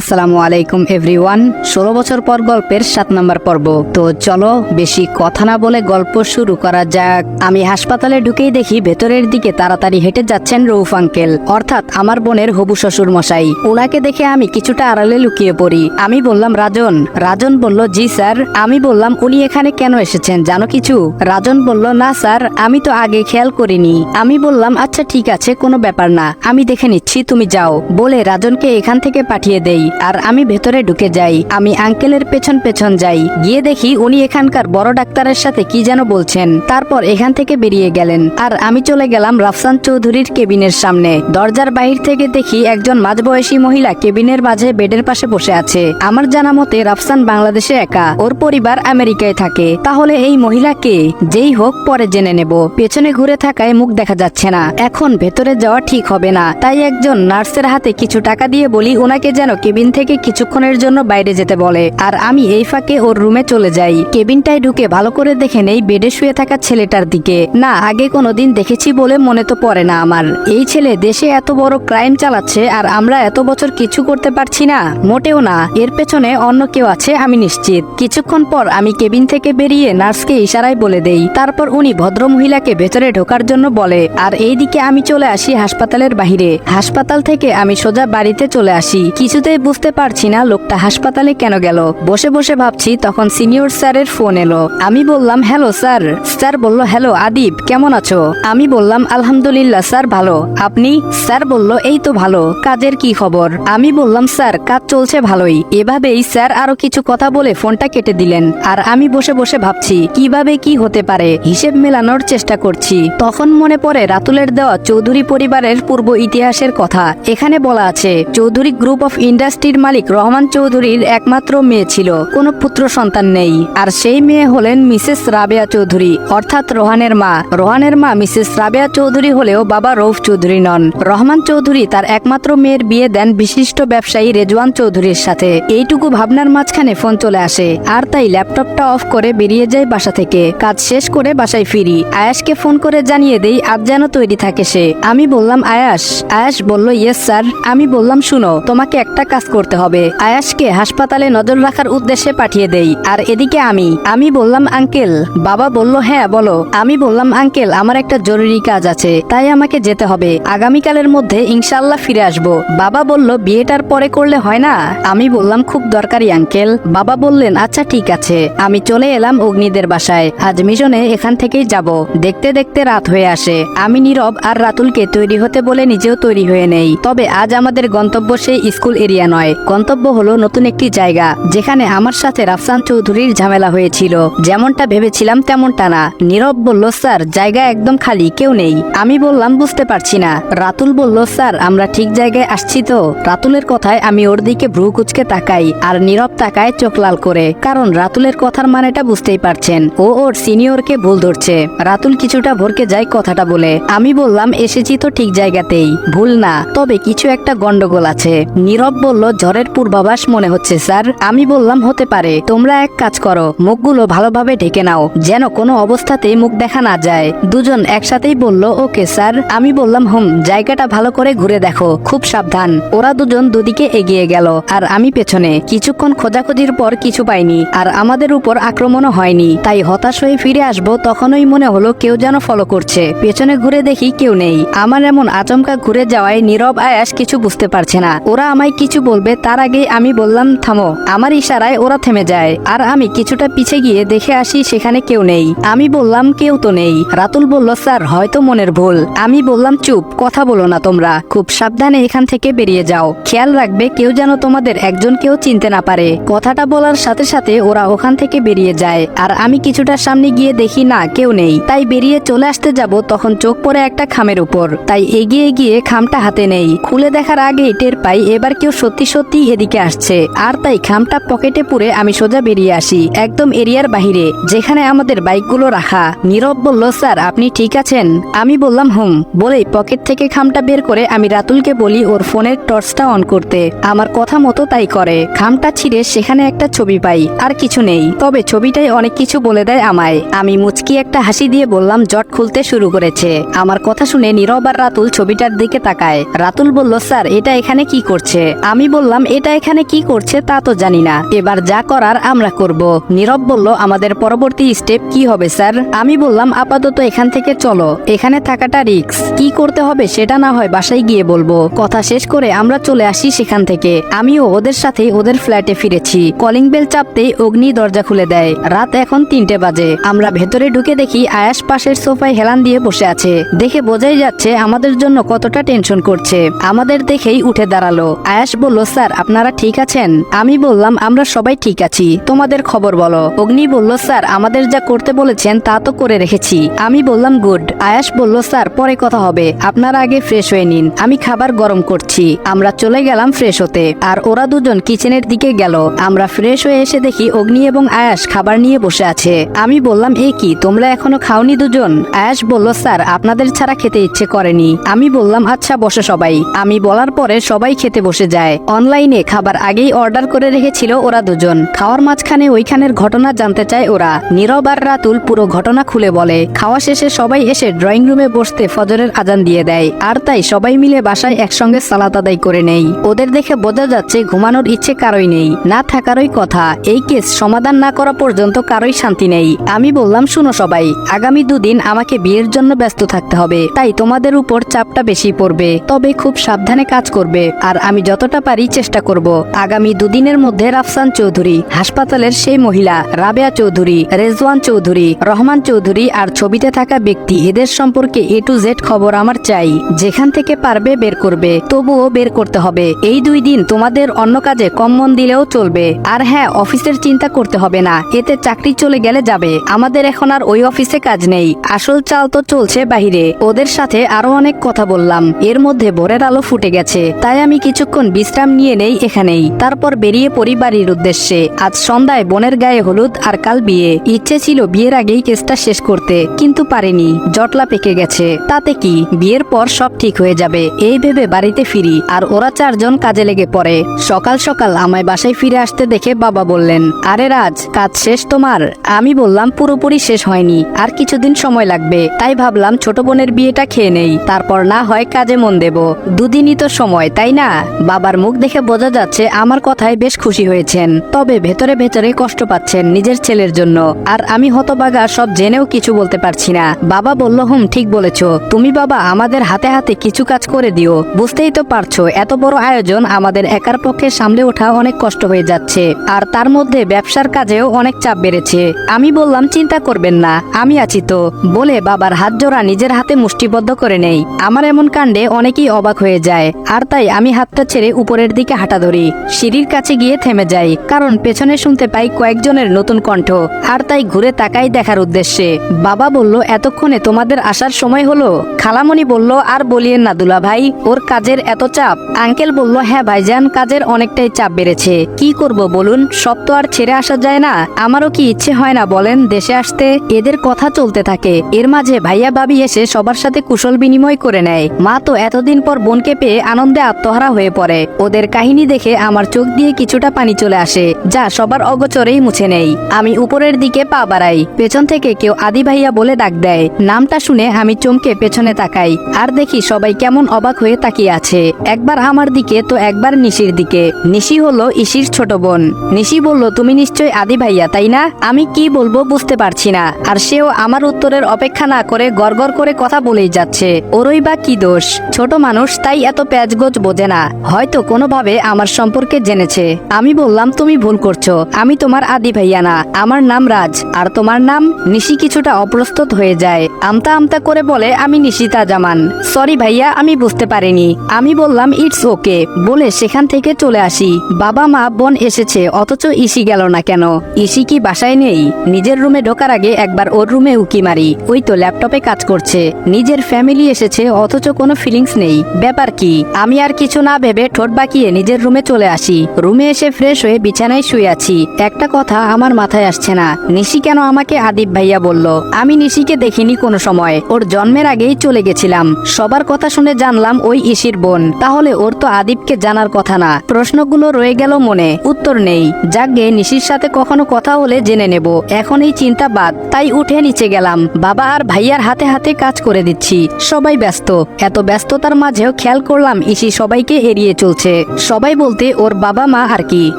আসসালামু আলাইকুম এভরিওয়ান ষোলো বছর পর গল্পের সাত নম্বর পর্ব। তো চলো, বেশি কথা না বলে গল্প শুরু করা যাক। আমি হাসপাতালে ঢুকেই দেখি ভেতরের দিকে তাড়াতাড়ি হেঁটে যাচ্ছেন রৌফ আঙ্কেল। অর্থাৎ আমার বোনের হবু শ্বশুর মশাই। ওনাকে দেখে আমি কিছুটা আড়ালে লুকিয়ে পড়ি। আমি বললাম, রাজন। রাজন বলল, জি, স্যার। আমি বললাম, উনি এখানে কেন এসেছেন? জানো কিছু? রাজন বলল, না, স্যার, আমি তো আগে খেয়াল করিনি। আমি বললাম আচ্ছা ঠিক আছে, কোনো ব্যাপার না। আমি দেখে নিচ্ছি, তুমি যাও। বলে রাজনকে এখান থেকে পাঠিয়ে দেই। আর আমি ভেতরে ঢুকে যাই। আমি আঙ্কেলের পেছন পেছন যাই। গিয়ে দেখি উনি এখানকার বড় ডাক্তারের সাথে কি যেন বলছেন। তারপর এখান থেকে বেরিয়ে গেলেন। আর আমি চলে গেলাম রাফসান চৌধুরীর কেবিনের সামনে। দরজার বাহির থেকে দেখি একজন মাঝবয়সী মহিলা কেবিনের মাঝে বেডের পাশে বসে আছে। আমার জানা মতে রাফসান বাংলাদেশে একা। ওর পরিবার আমেরিকায় থাকে। তাহলে এই মহিলা কে? যেই হোক, পরে জেনে নেব। পেছনে ঘুরে থাকায় মুখ দেখা যাচ্ছে না। এখন ভেতরে যাওয়া ঠিক হবে না। তাই একজন নার্সের হাতে কিছু টাকা দিয়ে বলি ওনাকে যেন কেবিন থেকে কিছুক্ষণের জন্য বাইরে যেতে বলে। আর আমি এই ফাঁকে ওর রুমে চলে যাই। কেবিনটায় ঢুকে ভালো করে দেখে নেই বেডে শুয়ে থাকা ছেলেটার দিকে। না, আগে কোনোদিন দেখেছি বলে মনে তো পড়ে না আমার। এই ছেলে দেশে এত বড় ক্রাইম চালাচ্ছে আর আমরা এত বছর কিছু করতে পারছি না। মোটেও না। এর পেছনে অন্য কেউ আছে, আমি নিশ্চিত। কিছুক্ষণ পর আমি কেবিন থেকে বেরিয়ে নার্সকে ইশারায় বলে দেই। তারপর উনি ভদ্র মহিলাকে ভেতরে ঢোকার জন্য বলে, আর এইদিকে আমি চলে আসি হাসপাতালের বাহিরে। হাসপাতাল থেকে আমি সোজা বাড়িতে চলে আসি। কিছুতেই বুঝতে পারছি না লোকটা হাসপাতালে কেন গেল। বসে বসে ভাবছি তখন সিনিয়র স্যারের ফোন এলো। আমি বললাম, হ্যালো স্যার। স্যার বলল, হ্যালো আদিব, কেমন আছো? আমি বললাম, আলহামদুলিল্লাহ স্যার, ভালো। আপনি? স্যার বলল, এই তো ভালো। কাজের কি খবর? আমি বললাম, স্যার, কাজ চলছে ভালোই। এভাবেই স্যার আরও কিছু কথা বলে ফোনটা কেটে দিলেন। আর আমি বসে বসে ভাবছি, কীভাবে কি হতে পারে? হিসেব মেলানোর চেষ্টা করছি। তখন মনে পড়ে রাতুলের দেওয়া চৌধুরী পরিবারের পূর্ব ইতিহাসের কথা। এখানে বলা আছে, চৌধুরী গ্রুপ অফ ইন্ডাস্ট্রির মালিক রহমান চৌধুরীর একমাত্র মেয়ে ছিল। কোনো পুত্র সন্তান নেই। আর সেই মেয়ে হলেন মিসেস রাবেয়া চৌধুরী, অর্থাৎ রোহানের মা। রোহানের মা মিসেস রাবেয়া চৌধুরী হলেও বাবা রৌফ চৌধুরী নন। রহমান চৌধুরী তার একমাত্র মেয়ের বিয়ে দেন বিশিষ্ট ব্যবসায়ী রেজওয়ান চৌধুরীর সাথে। এইটুকু ভাবনার মাঝখানে ফোন চলে আসে। আর তাই ল্যাপটপটা অফ করে বেরিয়ে যায় বাসা থেকে। কাজ শেষ করে বাসায় ফিরি। আয়াসকে ফোন করে জানিয়ে দেই, আজ যেন তৈরি থাকে সে। আমি বললাম, আয়াস? আয়াস বলল, ইয়েস স্যার। আমি বললাম, শুনো, তোমাকে একটা কাজ করতে হবে। আয়াসকে হাসপাতালে নজর রাখার উদ্দেশ্যে পাঠিয়ে দেই। আর এদিকে আমি আমি বললাম, আঙ্কেল। বাবা বলল হ্যাঁ বলো। আমি বললাম, আঙ্কেল, আমার একটা জরুরি কাজ আছে। তাই আমাকে যেতে হবে। আগামীকালের মধ্যে ইনশাল্লাহ ফিরে আসব। বাবা বলল বিয়েটার পরে করলে হয় না? আমি বললাম, খুব দরকারি, আঙ্কেল। বাবা বললেন আচ্ছা ঠিক আছে। আমি চলে এলাম অগ্নিদের বাসায়। আজ মিশনে এখান থেকেই যাব। দেখতে দেখতে রাত হয়ে আসে। আমি নীরব আর রাতুলকে তৈরি হতে বলে নিজেও তৈরি হয়ে নেই। তবে আজ আমাদের গন্তব্য সেই স্কুল এরিয়া নয়। গন্তব্য হলো নতুন একটি জায়গা, যেখানে আমার সাথে রাফসান চৌধুরীর ঝামেলা হয়েছিল। যেমনটা ভেবেছিলাম তেমনটা না। নীরব বলল, স্যার, জায়গা একদম খালি, কেউ নেই। আমি বললাম, বুঝতে পারছি না। রাতুল বলল, স্যার, আমরা ঠিক জায়গায় আসছি তো? রাতুলের কথায় আমি ওর দিকে ভ্রু কুচকে তাকাই, আর নীরব তাকায় চোখ লাল করে, কারণ রাতুলের কথার মানেটা বুঝতেই পারছেন। ও ওর সিনিয়রকে ভুল ধরছে। রাতুল কিছুটা ভরকে যায় কথাটা বলে। আমি বললাম, এসেছি তো ঠিক জায়গাতেই, ভুল না, তবে কিছু একটা গন্ডগোল আছে। নীরব বলল ঝড়ের পূর্বাভাস মনে হচ্ছে, স্যার। আমি বললাম, হতে পারে। তোমরা এক কাজ করো, মুখগুলো ভালোভাবে ঢেকে নাও, যেন কোনো অবস্থাতেই মুখ দেখা না যায়। দুজন একসাথেই বলল, ওকে, স্যার। আমি বললাম, হুম, জায়গাটা ভালো করে ঘুরে দেখো, খুব সাবধান। ওরা দুজন দুদিকে এগিয়ে গেল, আর আমি পেছনে। কিছুক্ষণ খোঁজাখুঁজির পর কিছু পাইনি, আর আমাদের উপর আক্রমণও হয়নি। তাই হতাশ হয়ে ফিরে আসব, তখনই মনে হলো কেউ যেন ফলো করছে। পেছনে ঘুরে দেখি কেউ নেই। আমার এমন আচমকা ঘুরে যাওয়ায় নীরব আয়াস কিছু বুঝতে পারছে না। ওরা আমায় কিছু বলবে, তার আগে আমি বললাম, থামো। আমার ইশারায় ওরা থেমে যায়। আর আমি কিছুটা পিছে গিয়ে দেখে আসি, সেখানে কেউ নেই। আমি বললাম, কেউ তো নেই। রাতুল বলল, স্যার, হয়তো মনের ভুল। আমি বললাম, চুপ, কথা বলো না তোমরা। খুব সাবধানে এখান থেকে বেরিয়ে যাও। খেয়াল রাখবে, কেউ যেন তোমাদের একজন কেউ চিনতে না পারে। কথাটা বলার সাথে সাথে ওরা ওখান থেকে বেরিয়ে যায়। আর আমি কিছুটা সামনে গিয়ে দেখি, না, কেউ নেই। তাই বেরিয়ে চলে আসতে যাব, তখন চোখ পড়ে একটা খামের উপর। তাই এগিয়ে গিয়ে খামটা হাতে নেই। খুলে দেখার আগেই টের পাই, এবার কেউ সত্যি সত্যি সত্যি এদিকে আসছে। আর তাই খামটা পকেটে পুরে আমি সোজা বেরিয়ে আসি, একদম এরিয়ার বাহিরে, যেখানে আমাদের বাইকগুলো রাখা। নীরব বলল, স্যার, আপনি ঠিক আছেন? আমি বললাম, হুম। বলেই পকেট থেকে খামটা বের করে আমি রাতুলকে বলি ওর ফোনের টর্চটা অন করতে। আমার কথা মতো তাই করে। খামটা ছিঁড়ে সেখানে একটা ছবি পাই, আর কিছু নেই। তবে ছবিটাই অনেক কিছু বলে দেয় আমায়। আমি মুচকি একটা হাসি দিয়ে বললাম, জট খুলতে শুরু করেছে। আমার কথা শুনে নীরব আর রাতুল ছবিটার দিকে তাকায়। রাতুল বলল, স্যার, এটা এখানে কি করছে? আমি আমি বললাম, এটা এখানে কি করছে তা তো জানি না। এবার যা করার আমরা করব। নীরব বলল, আমাদের পরবর্তী স্টেপ কি হবে, স্যার? আমি বললাম, আপাতত এখান থেকে চলো। এখানে থাকাটা রিক্স কি করতে হবে সেটা না হয় বাসায় গিয়ে বলব। কথা শেষ করে আমরা চলে আসি সেখান থেকে। আমিও ওদের সাথে ওদের ফ্ল্যাটে ফিরেছি। কলিং বেল চাপতেই অগ্নি দরজা খুলে দেয়। রাত এখন তিনটে বাজে। আমরা ভেতরে ঢুকে দেখি আয়াস পাশের সোফায় হেলান দিয়ে বসে আছে। দেখে বোঝাই যাচ্ছে আমাদের জন্য কতটা টেনশন করছে। আমাদের দেখেই উঠে দাঁড়াল। আয়াস বলল স্যার, আপনারা ঠিক আছেন? আমি বললাম, আমরা সবাই ঠিক আছি। তোমাদের খবর বলো। অগ্নি বলল, স্যার, আমাদের যা করতে বলেছেন তা তো করে রেখেছি। আমি বললাম, গুড। আয়াস বলল, স্যার, পরে কথা হবে। আপনারা আগে ফ্রেশ হয়ে নিন। আমি খাবার গরম করছি। আমরা চলে গেলাম ফ্রেশ হতে। আর ওরা দুজন কিচেনের দিকে গেল। আমরা ফ্রেশ হয়ে এসে দেখি অগ্নি এবং আয়াস খাবার নিয়ে বসে আছে। আমি বললাম, এ কি, তোমরা এখনও খাওনি দুজন? আয়াস বলল, স্যার, আপনাদের ছাড়া খেতে ইচ্ছে করেনি। আমি বললাম আচ্ছা বসে সবাই। আমি বলার পরে সবাই খেতে বসে যায়। অনলাইনে খাবার আগেই অর্ডার করে রেখেছিল ওরা দুজন। খাওয়ার মাঝখানে ওইখানের ঘটনা জানতে চায় ওরা। নীরব আর রাতুল পুরো ঘটনা খুলে বলে। খাওয়া শেষে সবাই এসে ড্রয়িং রুমে বসতে ফজরের আজান দিয়ে দেয়। আর তাই সবাই মিলে বাসায় একসঙ্গে সালাত আদায় করে নেই। ওদের দেখে বোঝা যাচ্ছে ঘুমানোর ইচ্ছে কারোই নেই। না থাকারই কথা। এই কেস সমাধান না করা পর্যন্ত কারোই শান্তি নেই। আমি বললাম, শুনো সবাই, আগামী দুদিন আমাকে বিয়ের জন্য ব্যস্ত থাকতে হবে। তাই তোমাদের উপর চাপটা বেশি পড়বে। তবে খুব সাবধানে কাজ করবে। আর আমি যতটা পারি চেষ্টা করব। আগামী দুদিনের মধ্যে রাফসান চৌধুরী, হাসপাতালের সেই মহিলা, রাবেয়া চৌধুরী, রেজওয়ান চৌধুরী, রহমান চৌধুরী আর ছবিতে থাকা ব্যক্তি, এদের সম্পর্কে এ টু জেড খবর আমার চাই। যেখান থেকে পারবে বের করবে, তবুও বের করতে হবে। এই দুই দিন তোমাদের অন্য কাজে কম মন দিলেও চলবে। আর হ্যাঁ অফিসের চিন্তা করতে হবে না, এতে চাকরি চলে গেলে যাবে। আমাদের এখন আর ওই অফিসে কাজ নেই। আসল চাল তো চলছে বাহিরে। ওদের সাথে আরও অনেক কথা বললাম। এর মধ্যে ভোরের আলো ফুটে গেছে। তাই আমি কিছুক্ষণ বিশ্রাম নিয়ে নেই এখানেই। তারপর বেরিয়ে পড়ি বাড়ির উদ্দেশ্যে। আজ সন্ধ্যায় বোনের গায়ে হলুদ আর কাল বিয়ে। ইচ্ছে ছিল বিয়ের আগেই কেসটা শেষ করতে, কিন্তু পারেনি। জটলা পেকে গেছে। তাতে কি? বিয়ের পর সব ঠিক হয়ে যাবে। এই ভেবে বাড়িতে ফিরি, আর ওরা চারজন কাজে লেগে পড়ে। সকাল সকাল আমায় বাসায় ফিরে আসতে দেখে বাবা বললেন, আরে রাজ, কাজ শেষ তোমার? আমি বললাম, পুরোপুরি শেষ হয়নি, আর কিছুদিন সময় লাগবে। তাই ভাবলাম, ছোট বোনের বিয়েটা খেয়ে নেই, তারপর না হয় কাজে মন দেব। দুদিনই তো সময়, তাই না? বাবার মুখ দেখে বোঝা যাচ্ছে আমার কথায় বেশ খুশি হয়েছেন। তবে ভেতরে ভেতরে কষ্ট পাচ্ছেন নিজের ছেলের জন্য। আর আমি হতবাগা, সব জেনেও কিছু বলতে পারছি না। বাবা বলল, হুম, ঠিক বলেছ। তুমি বাবা, আমাদের হাতে হাতে কিছু কাজ করে দিও। বুঝতেই তো পারছ, এত বড় আয়োজন আমাদের একার পক্ষে সামলে ওঠা অনেক কষ্ট হয়ে যাচ্ছে। আর তার মধ্যে ব্যবসার কাজেও অনেক চাপ বেড়েছে। আমি বললাম, চিন্তা করবেন না, আমি আছি তো। বলে বাবার হাত জোড়া নিজের হাতে মুষ্টিবদ্ধ করে নেই। আমার এমন কাণ্ডে অনেকেই অবাক হয়ে যায়। আর তাই আমি হাতটা ছেড়ে উপরের দিকে হাঁটা ধরি। সিঁড়ির কাছে গিয়ে থেমে যাই, কারণ পেছনে শুনতে পাই কয়েকজনের নতুন কণ্ঠ, আর তাই ঘুরে তাকাই দেখার উদ্দেশ্যে। বাবা বলল, এতক্ষণে তোমাদের আসার সময় হলো? খালামণি বলল, আর বলিয়েন না দুলা ভাই ওর কাজের এত চাপ। আঙ্কেল বলল হ্যাঁ ভাইজান, কাজের অনেকটাই চাপ বেড়েছে। কি করব বলুন, সব তো আর ছেড়ে আসা যায় না। আমারও কি ইচ্ছে হয় না বলেন, দেশে আসতে? এদের কথা চলতে থাকে। এর মাঝে ভাইয়া ভাবি এসে সবার সাথে কুশল বিনিময় করে নেয়। মা তো এতদিন পর বোনকে পেয়ে আনন্দে আত্মহারা হয়ে পড়ে। ওদের কাহিনী দেখে আমার চোখ দিয়ে কিছুটা পানি চলে আসে, যা সবার অগচরেই মুছে নেই। আমি উপরের দিকে পা বাড়াই, পেছন থেকে কেউ আদি ভাইয়া বলে ডাক দেয়। নামটা শুনে আমি চমকে পেছনে তাকাই, আর দেখি সবাই কেমন অবাক হয়ে তাকিয়ে আছে। একবার আমার দিকে তো একবার নিশির দিকে। নিশি হলো ইসির ছোট বোন। নিশি বলল, তুমি নিশ্চয় আদি ভাইয়া, তাই না? আমি কি বলব বুঝতে পারছি না। আর সেও আমার উত্তরের অপেক্ষা না করে গড়গড় করে কথা বলেই যাচ্ছে। ওরই বা কি দোষ? ছোট মানুষ তাই এত প্যাচগোজ বোঝে না। হয়তো কোনোভাবে আমার সম্পর্কে জেনেছে। আমি বললাম, তুমি ভুল করছ। আমি তোমার আদি ভাইয়া না। আমার নাম রাজ। আর তোমার নাম নিশি কিছুটা অপ্রস্তুত হয়ে যায়। আমতা আমতা করে বলে, আমি নিশিতা জামান। সরি ভাইয়া, আমি বুঝতে পারিনি। আমি বললাম, ইটস ওকে। বলে সেখান থেকে চলে আসি। বাবা, মা, বোন এসেছে। অথচ ইসি গেল না কেন? ইসি কি বাসায় নেই? নিজের রুমে ঢোকার আগে একবার ওর রুমে উকি মারি। ওই তো ল্যাপটপে কাজ করছে। নিজের ফ্যামিলি এসেছে, অথচ কোনো ফিলিংস নেই। ব্যাপার কি? আমি আর কিছু না ভেবে ঠোঁট বাঁকিয়ে নিজের রুমে চলে আসি। রুমে এসে ফ্রেশ হয়ে বিছানায় শুয়ে আছি। একটা কথা আমার মাথায় আসছে না। নিশি কেন আমাকে আদিব ভাইয়া বলল? আমি নিশিকে দেখিনি কোনো সময়। ওর জন্মের আগেই চলে গেছিলাম। সবার কথা শুনে জানলাম ওই ইসির বোন। তাহলে ওর তো আদিবকে জানার কথা না। প্রশ্নগুলো রয়ে গেল মনে। উত্তর নেই। যাকে নিশির সাথে কখনো কথা হলে জেনে নেব। এখন এই চিন্তা বাদ। তাই উঠে নিচে গেলাম। বাবা আর ভাইয়ার হাতে হাতে কাজ করে দিচ্ছি। সবাই ব্যস্ত। এত ব্যস্ততার মাঝেও খেয়াল করলাম ইসি সবাইকে এড়িয়ে চলছে। সবাই বলতে ওর বাবা মা আর কি,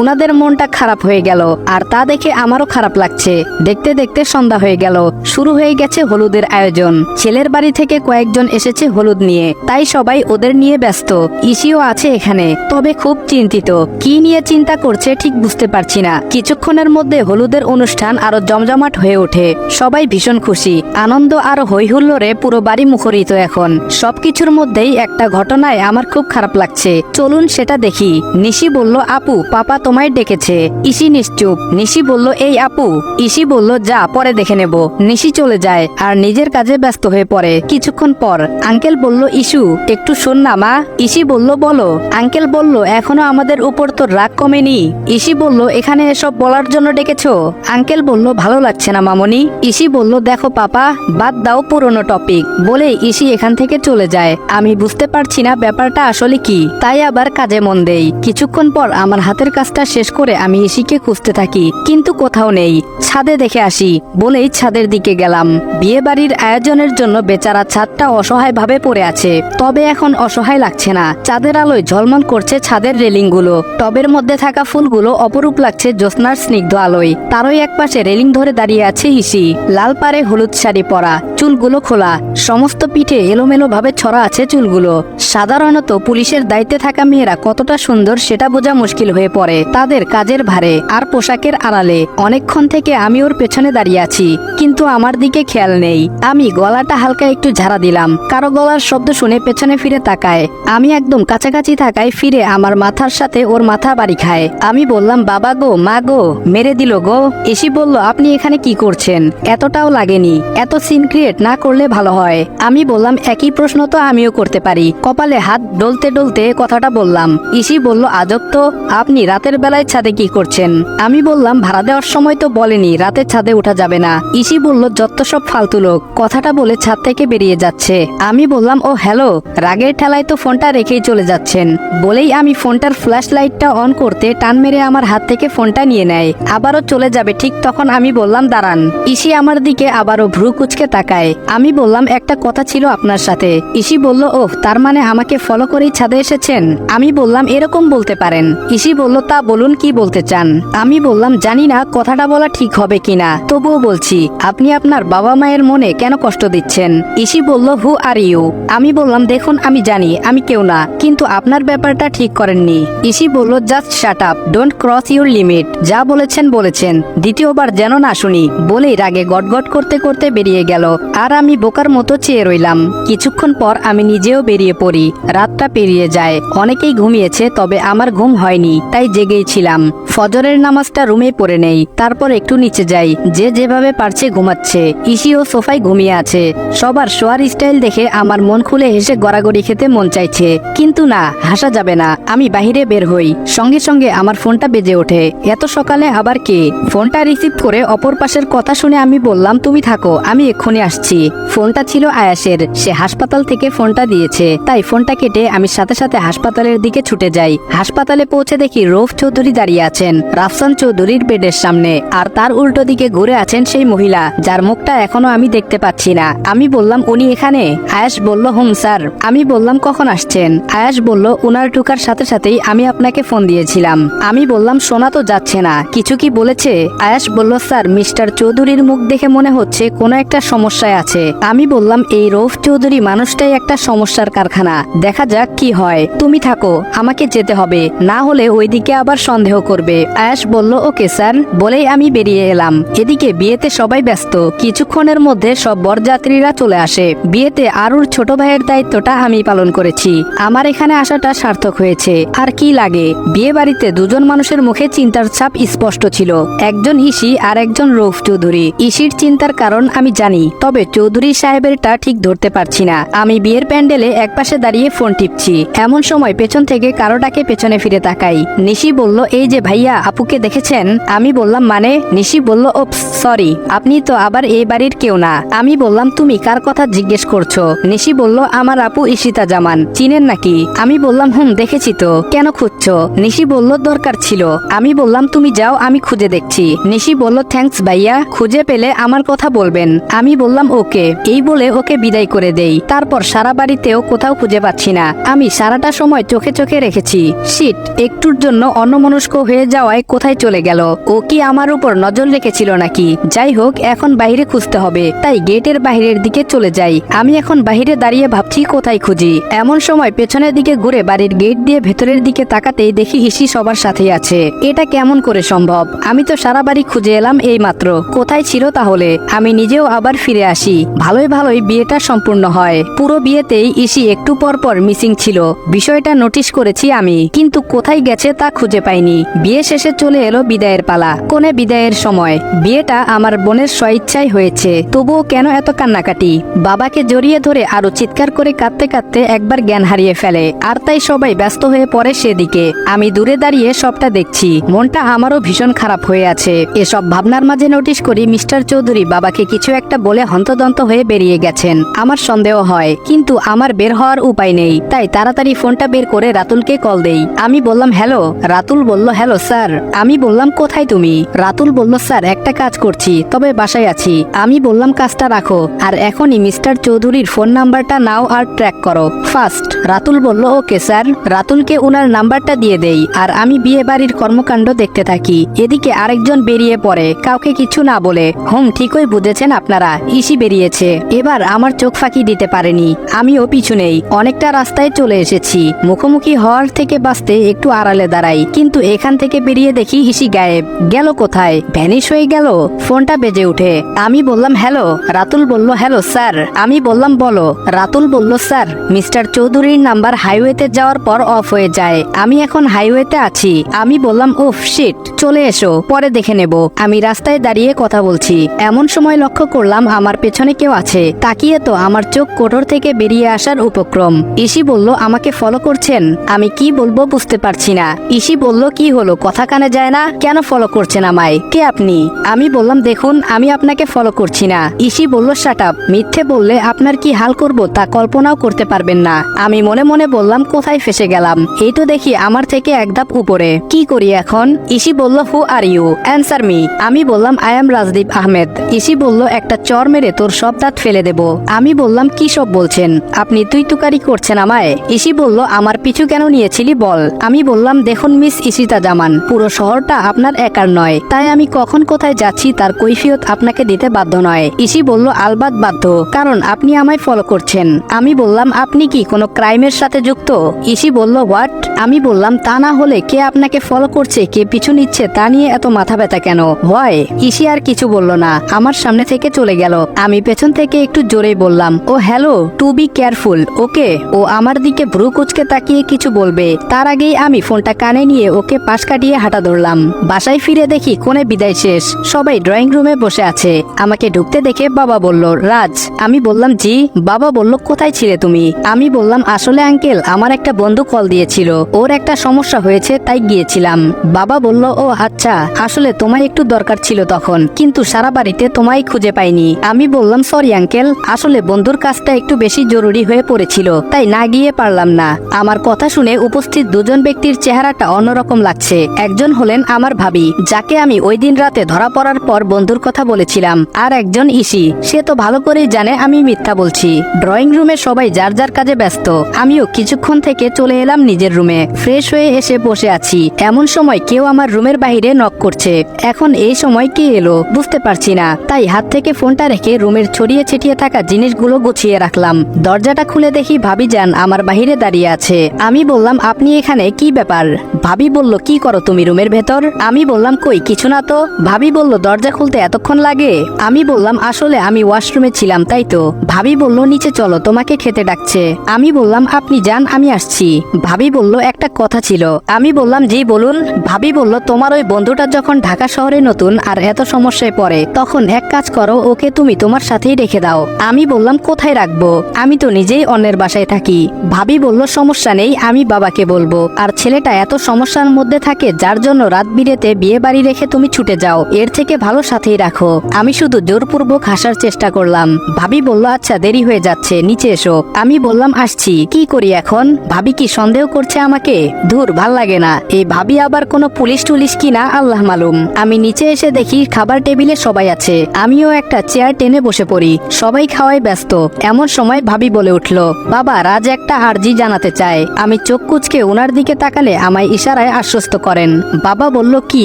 উনাদের মনটা খারাপ হয়ে গেল, আর তা দেখে আমারও খারাপ লাগছে। দেখতে দেখতে সন্ধ্যা হয়ে গেল, শুরু হয়ে গেছে হলুদের আয়োজন। ছেলের বাড়ি থেকে কয়েকজন এসেছে হলুদ নিয়ে, তাই সবাই ওদের নিয়ে ব্যস্ত। ইসিও আছে এখানে, তবে খুব চিন্তিত। কি নিয়ে চিন্তা করছে ঠিক বুঝতে পারছি না। কিছুক্ষণের মধ্যে হলুদের অনুষ্ঠান আরও জমজমাট হয়ে ওঠে। সবাই ভীষণ খুশি। আনন্দ আর হৈহুল্লোড়ে পুরো বাড়ি মুখরিত এখন। সবকিছুর মধ্যেই একটা ঘটনায় আমার খুব খারাপ লাগছে। চলুন সেটা দেখি। নিশি বলল, আপু, পাপা তোমায় ডেকেছে। ইসি নিশ্চুপ। নিশি বলল, এই আপু। ইসি বলল, যা, পরে দেখে নেব। নিশি চলে যায় আর নিজের কাজে ব্যস্ত হয়ে পড়ে। কিছুক্ষণ পর আঙ্কেল বলল, ইসু, একটু শোন না মা। ইসি বলল, বলো। আঙ্কেল বলল, এখনও আমাদের উপর তো রাগ কমেনি। ইসি বলল, এখানে এসব বলার জন্য ডেকেছো? আঙ্কেল বলল, ভালো লাগছে না মামনি। ইসি বলল, দেখো পাপা, বাদ দাও পুরনো টপিক। বলে ইসি এখান থেকে চলে যায়। আমি বুঝতে পারছি না ব্যাপারটা আসলে কি। তাই আবার কাজে মন দেই। কিছুক্ষণ পর আমার হাতের কাজটা শেষ করে আমি ইসিকে খুঁজতে থাকি, কিন্তু কোথাও নেই। ছাদে দেখে আসি, বলেই ছাদের দিকে গেলাম। বিয়ে বাড়ির আয়োজনের জন্য বেচারা ছাদটা অসহায় ভাবে পড়ে আছে। তবে এখন অসহায় লাগছে না। চাঁদের আলোয় ঝলমল করছে ছাদের রেলিংগুলো। টবের মধ্যে থাকা ফুলগুলো অপরূপ লাগছে জ্যোৎস্নার স্নিগ্ধ আলোয়। তারই একপাশে রেলিং ধরে দাঁড়িয়ে আছে ইসি লাল পারে হলুদ শাড়ি পরা, চুলগুলো খোলা। সমস্ত পিঠে এলোমেলো ভাবে ছড়া আছে চুলগুলো। সাধারণত পুলিশের দায়িত্বে থাকা মেয়েরা কতটা সুন্দর সেটা বোঝা মুশকিল হয়ে পড়ে তাদের কাজের ভারে আর পোশাকের আড়ালে। অনেকক্ষণ থেকে আমি ওর পেছনে দাঁড়িয়ে আছি, কিন্তু আমার দিকে খেয়াল নেই। আমি গলাটা হালকা একটু ঝাড়া দিলাম। কারও গলার শব্দ শুনে পেছনে ফিরে তাকায়। আমি একদম কাছাকাছি থাকায় ফিরে আমার মাথার সাথে ওর মাথা বাড়ি খায়। আমি বললাম, বাবা গো, মা গো, মেরে দিল গো। এসি বলল, আপনি এখানে কি করছেন? এতটাও লাগেনি। এত সিন ক্রিয়েট না করলে ভালো হয়। আমি বললাম, একই প্রশ্ন তো আমিও করতে পারি। কপালে হাত ডলতে ডলতে কথাটা বললাম ইসি বলল, আজব তো, আপনি রাতের বেলায় ছাদে কি করছেন? আমি বললাম, ভাড়া দেওয়ার সময় তো বলেনি, রাতে ছাদে ওঠা যাবে না। ইসি বলল, যত সব ফালতু লোক, কথাটা বলে ছাদ থেকে বেরিয়ে যাচ্ছে। আমি বললাম, ও, হ্যালো, রাগের ঠেলায় তো ফোনটা রেখেই চলে যাচ্ছেন। বলেই আমি ফোনটার ফ্ল্যাশ লাইটটা অন করতে টান মেরে আমার হাত থেকে ফোনটা নিয়ে নেয়। আবারও চলে যাবে, ঠিক তখন আমি বললাম, দাঁড়ান। ইসি আমার দিকে আবারও ভ্রু কুচকে তাকায়। আমি বললাম, একটা কথা ছিল আপনার সাথে। ইসি বলল, ওহ, তার মানে আমাকে ফলো করেই ছাদে এসেছেন? আমি বললাম এরকম বলতে পারেন। ইসি বলল, তা বলুন কি বলতে চান? আমি বললাম, জানি না, কথাটা বলা ঠিক হবে কিনা তবুও বলছি, আপনি আপনার বাবা মায়ের মনে কেন কষ্ট দিচ্ছেন? ইসি বলল, হু আর ইউ? আমি বললাম, দেখুন, আমি জানি, আমি কেউ না, কিন্তু আপনার ব্যাপারটা ঠিক করেননি। ইসি বলল, just shut up, don't cross your limit. যা বলেছেন বলেছেন। দ্বিতীয়বার যেন না শুনি। বলেই রাগে গটগট করতে করতে বেরিয়ে গেল। আর আমি বোকার মতো চেয়ে রইলাম। কিছুক্ষণ পর আমি নিজেও বেরিয়ে পড়ি। রাতটা পেরিয়ে যায়। অনেকেই ঘুমিয়েছে, তবে আমার ঘুম হয়নি, তাই জেগেই ছিলাম। ফজরের নামাজটা রুমে পড়ে নেই, তারপর একটু নিচে যাই, যে যেভাবে পারছে ঘুমাচ্ছে। ইসি ও সোফায় ঘুমিয়ে আছে। সবার শোয়ার স্টাইল দেখে আমার মন খুলে হেসে গড়াগড়ি খেতে মন চাইছে। কিন্তু না, হাসা যাবে না, আমি বাহিরে বের হই। সঙ্গে সঙ্গে আমার ফোনটা বেজে ওঠে। এত সকালে আবার কে? ফোনটা রিসিভ করে অপর পাশের কথা শুনে আমি বললাম, তুমি থাকো, আমি এক্ষুনি আসছি। ফোনটা ছিল আয়াসের। সে হাসপাতাল থেকে ফোনটা দিয়েছে। তাই ফোনটা কেটে আমি সাথে সাথে হাসপাতালের দিকে ছুটে যাই। হাসপাতালে পৌঁছে দেখি রৌফ চৌধুরী দাঁড়িয়ে আছেন, রাফসান চৌধুরীর বেডের সামনে। আর তার উল্টো দিকে ঘুরে আছেন সেই মহিলা, যার মুখটা এখনও আমি দেখতে পাচ্ছি না। আমি বললাম, উনি এখানে? আয়াস বলল, হুম, স্যার। আমি বললাম, কখন আসছেন? আয়াস বলল, উনার টুকার সাথে সাথেই আমি আপনাকে ফোন দিয়েছিলাম। আমি বললাম, শোনা তো যাচ্ছে না। কিছু কি বলেছে? আয়াস বলল, স্যার, মিস্টার চৌধুরীর মুখ দেখে মনে হচ্ছে কোনো একটা সমস্যায় আছে। আমি বললাম, এই রৌফ চৌধুরী মানুষটাই একটা সমস্যার কারখানা। দেখা যাক কি হয়। তুমি থাকো। আমাকে যেতে হবে, না হলে ওইদিকে আবার সন্দেহ করবে। আয়াস বলল, ওকে, স্যার। বলেই আমি বেরিয়ে এলাম। এদিকে বিয়েতে সবাই ব্যস্ত। কিছুক্ষণের মধ্যে সব বরযাত্রীরা চলে আসে। বিয়েতে আরুর ছোট ভাইয়ের দায়িত্বটা আমি পালন করেছি। আমার এখানে আসাটা সার্থক হয়েছে। আর কি লাগে? বিয়ে বাড়িতে দুজন মানুষের মুখে চিন্তার ছাপ স্পষ্ট ছিল। একজন ইসি আর একজন রৌফ চৌধুরী। ইসির চিন্তার কারণ আমি জানি, তবে চৌধুরী সাহেবেরটা ঠিক ধরতে পারছি না। আমি বিয়ের প্যান্ডেলে একপাশে দাঁড়িয়ে ফোন টিপছি। এমন সময় পেছন থেকে কারোটাকে পেছনে ফিরে তাকাই। নিশি বলল, এই যে ভাইয়া, আপুকে দেখেছেন? আমি বললাম মানে? নিশি বলল ও সরি, আপনি তো আবার এই বাড়ির কেউ না। আমি বললাম, তুমি কার কথা জিজ্ঞেস করছ? নিশি বলল, আমার আপু ইশিতা জামান, চিনেন নাকি? আমি বললাম, হুম, দেখেছি তো, কেন খুঁজছো? নিশি বলল, দরকার ছিল। আমি বললাম, তুমি যাও, আমি খুঁজে দেখছি। নিশি বলল, থ্যাঙ্কস ভাইয়া, খুঁজে পেলে আমার কথা বলবেন। আমি বললাম, ওকে। এই বলে ওকে বিদায় করে দেই। তারপর সারা বাড়িতেও কোথাও খুঁজে পাচ্ছি না। আমি সারাটা সময় চোখে চোখে চোখে রেখেছি। শিট, একটুর জন্য অন্যমনস্ক হয়ে যাওয়ায় কোথায় চলে গেল? ও কি আমার উপর নজর রেখেছিল নাকি? যাই হোক, এখন বাইরে খুঁজতে হবে। তাই গেটের বাইরের দিকে চলে যাই। আমি এখন বাইরে দাঁড়িয়ে ভাবছি, কোথায় খুঁজি? এমন সময় পেছনের দিকে ঘুরে বাড়ির গেট দিয়ে ভেতরের দিকে তাকাতেই দেখি হিসি সবার সাথে আছে। এটা কেমন করে সম্ভব? আমি তো সারা বাড়ি খুঁজে এলাম এই মাত্র কোথায় ছিল তাহলে? আমি নিজেও আবার ফিরে আসি। ভালোই ভালোই বিয়েটা সম্পূর্ণ হয়। পুরো বিয়েতেই ইসি একটু পর পর মিসিং ছিল। বিষয়টা নোটিশ করেছি আমি। কিন্তু কোথায় গেছে তা খুঁজে পাইনি। বিয়ে শেষে চলে এলো বিদায়ের পালা। কোনে বিদায়ের সময়? বিয়েটা আমার বোনের স্বইচ্ছায় হয়েছে। তবুও কেন এত কান্নাকাটি? বাবাকে জড়িয়ে ধরে আরও চিৎকার করে কাঁদতে কাঁদতে একবার জ্ঞান হারিয়ে ফেলে। আর তাই সবাই ব্যস্ত হয়ে পড়ে সেদিকে। আমি দূরে দাঁড়িয়ে সবটা দেখছি। মনটা আমারও ভীষণ খারাপ হয়ে আছে। এসব ভাবনার মাঝে নোটিশ করি মিস্টার চৌধুরী বাবাকে কিছু একটা বলে হন্তদন্ত হয়ে বেরিয়ে গেছেন। আমার সন্দেহ হয়। কিন্তু আমার বের হওয়ার উপায় নেই। তাই তাড়াতাড়ি ফোনটা বের করে রাতুলকে কল দেই। আমি বললাম, হ্যালো। রাতুল বলল, হ্যালো স্যার। আমি বললাম, কোথায় তুমি? রাতুল বলল, স্যার, একটা কাজ করছি, তবে বাসায় আছি। আমি বললাম, কাজটা রাখো। আর এখনই মিস্টার চৌধুরীর ফোন নাম্বারটা নাও আর ট্র্যাক করো। ফার্স্ট রাতুল বলল, ওকে স্যার। রাতুলকে উনার নাম্বারটা দিয়ে দেই, আর আমি বিয়ে বাড়ির কর্মকাণ্ড দেখতে থাকি। এদিকে আরেকজন বেরিয়ে পড়ে, কাউকে কিছু না বলে। হুম, ঠিকই বুঝেছেন আপনারা, ইসি বেরিয়েছে। এবার আমার চোখ ফাঁকি দিতে পারেনি। আমিও পিছু নেই, অনেকটা রাস্তায় চলে এসেছি। মুখোমুখি হওয়ার থেকে বাঁচতে একটু আড়ালে দাঁড়াই, কিন্তু এখান থেকে বেরিয়ে দেখি হিসি গায়েব। গেল কোথায়? ভ্যানিশ হয়ে গেল? ফোনটা বেজে উঠে আমি বললাম, হ্যালো। রাতুল বলল, হ্যালো, স্যার। আমি বললাম, বলো। রাতুল বলল, স্যার, মিস্টার চৌধুরীর নাম্বার হাইওয়েতে যাওয়ার পর অফ হয়ে যায়। আমি এখন হাইওয়েতে আছি। আমি বললাম, উফ, শিট, চলে এসো, পরে দেখে নেব। আমি রাস্তায় দাঁড়িয়ে কথা বলছি। এমন সময় লক্ষ্য করলাম, আমার পেছনে কেউ আছে। তাকিয়ে তো আমার চোখ কোটর থেকে বেরিয়ে আসার উপক্রম। ইসি বলল, আমাকে ফলো করছেন? আমি কি বলব বুঝতে পারছি না। ইসি বলল, কি হলো? কথা কানে যায় না? কেন ফলো করছেন আমায়? কে আপনি? আমি বললাম, দেখুন, আমি আপনাকে ফলো করছি না। ইসি বলল শাট আপ মিথ্যে বললে, আপনার কি হাল করব তা কল্পনাও করতে পারবেন না। আমি মনে মনে বললাম, কোথায় ফেসে গেলাম? এই তো দেখি আমার থেকে এক ধাপ উপরে। কি করি এখন? ইসি বলল who are you answer me আমি বললাম I am Rajdeep Ahmed. EC বলল, একটা চর মেরে তোর সব দাঁত ফেলে দেব। আমি বললাম, কি সব বলছেন? আপনি তুই তুকারি করছেন আমায়? ইসি বলল, আমার পিছু কেন নিয়েছিলি বল। আমি বললাম, দেখুন মিস ইসিতা জামান, পুরো শহরটা আপনার একার নয়। তাই আমি কখন কোথায় যাচ্ছি তার কৈফিয়ত আপনাকে দিতে বাধ্য নয়। ইসি বলল আলবাদ বাধ্য, কারণ আপনি আমায় ফলো করছেন। আমি বললাম, আপনি কি কোনো ক্রাইমের সাথে যুক্ত? ইসি বলল হোয়াট আমি বললাম, তা না হলে কে আপনাকে ফলো করছে, কে পিছু নিচ্ছে, তা নিয়ে এত মাথা ব্যথা কেন? হয় ইসি আর কিছু বলল না। আমার সামনে থেকে চলে গেল। আমি পেছন থেকে একটু জোরে বললাম, ও hello to be careful okay? ও আমার দিকে ভ্রু কুচকে তাকিয়ে কিছু বলবে। তার আগেই আমি ফোনটা কানে নিয়ে ওকে পাশ কাটিয়ে হাঁটা ধরলাম। বাসায় ফিরে দেখি কোনে বিদায় শেষ। সবাই ড্রয়িং রুমে বসে আছে। আমাকে ঢুকতে দেখে বাবা বলল, রাজ। আমি বললাম, জি। বাবা বলল, কোথায় ছিলে তুমি? আমি বললাম, আসলে আঙ্কেল, আমার একটা বন্ধু কল দিয়েছিল। ওর একটা সমস্যা হয়েছে, তাই গিয়েছিলাম। বাবা বলল, ও আচ্ছা আসলে তোমার একটু দরকার ছিল তখন, কিন্তু সারা বাড়িতে তোমায় খুঁজে পাইনি। আমি বললাম, সরি আঙ্কেল, আসলে বন্ধুর কাজটা একটু বেশি জরুরি হয়ে পড়েছিল, তাই না গিয়ে পারলাম না। আমার কথা শুনে উপস্থিত দুজন ব্যক্তির চেহারাটা অন্যরকম লাগছে। একজন হলেন আমার ভাবি, যাকে আমি ওই দিন রাতে ধরা পড়ার পর বন্ধুর কথা বলেছিলাম, আর একজন ইসি। সে তো ভালো করেই জানে আমি মিথ্যা বলছি। ড্রয়িং রুমে সবাই যার যার কাজে ব্যস্ত, আমিও কিছুক্ষণ থেকে চলে এলাম নিজের রুমে। ফ্রেশ হয়ে এসে বসে আছি। এমন সময় কেউ আমার রুমের বাইরে নক করছে। এখন এই সময় কে এলো? বুঝতে পারছি না। তাই হাত থেকে ফোনটা রেখে রুমের ছড়িয়ে ছিটিয়ে থাকা জিনিসগুলো গুছিয়ে রাখলাম। দরজাটা খুলে দেখি ভাবি যান আমার বাহিরে দাঁড়িয়ে আছে। আমি বললাম, আপনি এখানে কি ব্যাপার? ভাবি বলল, কি করো তুমি রুমের ভেতর? আমি বললাম, কই, কিছু না তো। ভাবি বলল, দরজা খুলতে এতক্ষণ লাগে? আমি বললাম, আসলে আমি ওয়াশরুমে ছিলাম, তাই তো। ভাবি বলল, নিচে চলো, তোমাকে খেতে ডাকছে। আমি বললাম, আপনি যান, আমি আসছি। ভাবি বলল একটা কথা ছিল। আমি বললাম, জি, বলুন। ভাবি বলল, তোমার ওই বন্ধুটা যখন ঢাকা শহরে নতুন আর এত সমস্যায় পড়ে, তখন এক কাজ করো, ওকে তুমি তোমার সাথেই রেখে দাও। আমি বললাম, কোথায় রাখব? আমি তো নিজেই অন্যের বাসায় থাকি। ভাবি বলল, সমস্যা নেই, আমি বাবাকে বলব। আর ছেলেটা এত সমস্যার মধ্যে থাকে, যার জন্য রাত বিরেতে বিয়ে বাড়ি রেখে তুমি ছুটে যাও। এর থেকে ভালো সাথেই রাখো। আমি শুধু জোরপূর্বক হাসার চেষ্টা করলাম। ভাবি বলল আচ্ছা দেরি হয়ে যাচ্ছে, নিচে এসো। আমি বললাম, আসছি, কি করি এখন? ভাবি কি সন্দেহ করছে আমায় তোমাকে? ধুর, ভালো লাগে না। এই ভাবি আবার কোনো পুলিশ টুলিশ কিনা আল্লাহ মালুম। আমি নিচে এসে দেখি খাবার টেবিলে সবাই আছে। আমিও একটা চেয়ার টেনে বসে পড়ি। সবাই খাওয়ায় ব্যস্ত। এমন সময় ভাবি বলে উঠল, বাবা, রাজ একটা আর্জি জানাতে চায়। আমি চোখ কুচকে ওনার দিকে তাকালে আমায় ইশারায় আশ্বস্ত করেন। বাবা বলল, কি,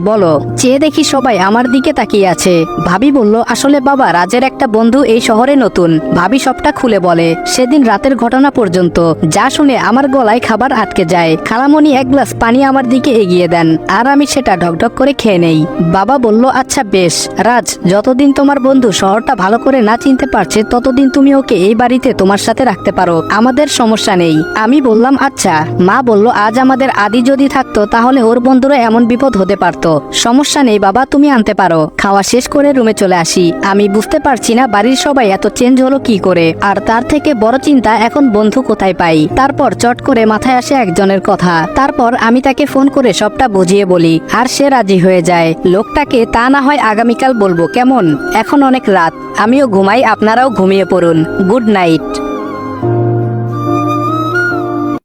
বলো? চেয়ে দেখি সবাই আমার দিকে তাকিয়ে আছে। ভাবি বলল, আসলে বাবা, রাজের একটা বন্ধু এই শহরে নতুন। ভাবি সবটা খুলে বলে, সেদিন রাতের ঘটনা পর্যন্ত। যা শুনে আমার গলায় খাবার আটকে যায়। খালামণি এক গ্লাস পানি আমার দিকে এগিয়ে দেন, আর আমি সেটা ঢকঢক করে খেয়ে নেই। বাবা বলল আচ্ছা বেশ। রাজ, যতদিন তোমার বন্ধু শহরটা ভালো করে না চিনতে পারছে, ততদিন তুমি ওকে এই বাড়িতে তোমার সাথে রাখতে পারো। আমাদের সমস্যা নেই। আমি বললাম আচ্ছা। মা বলল, আজ আমাদের আদি যদি থাকতো, তাহলে ওর বন্ধুরা এমন বিপদ হতে পারতো। সমস্যা নেই বাবা, তুমি আনতে পারো। খাওয়া শেষ করে রুমে চলে আসি। আমি বুঝতে পারছি না বাড়ির সবাই এত চেঞ্জ হলো কি করে। আর তার থেকে বড় চিন্তা এখন বন্ধু কোথায় পাই? তারপর চট করে মাথায় আসে একজনের কথা। তারপর আমি তাকে ফোন করে সবটা বুঝিয়ে বলি, আর সে রাজি হয়ে যায়। লোকটাকে তা না হয় আগামীকাল বলব, কেমন? এখন অনেক রাত, আমিও ঘুমাই, আপনারাও ঘুমিয়ে পড়ুন। Good night.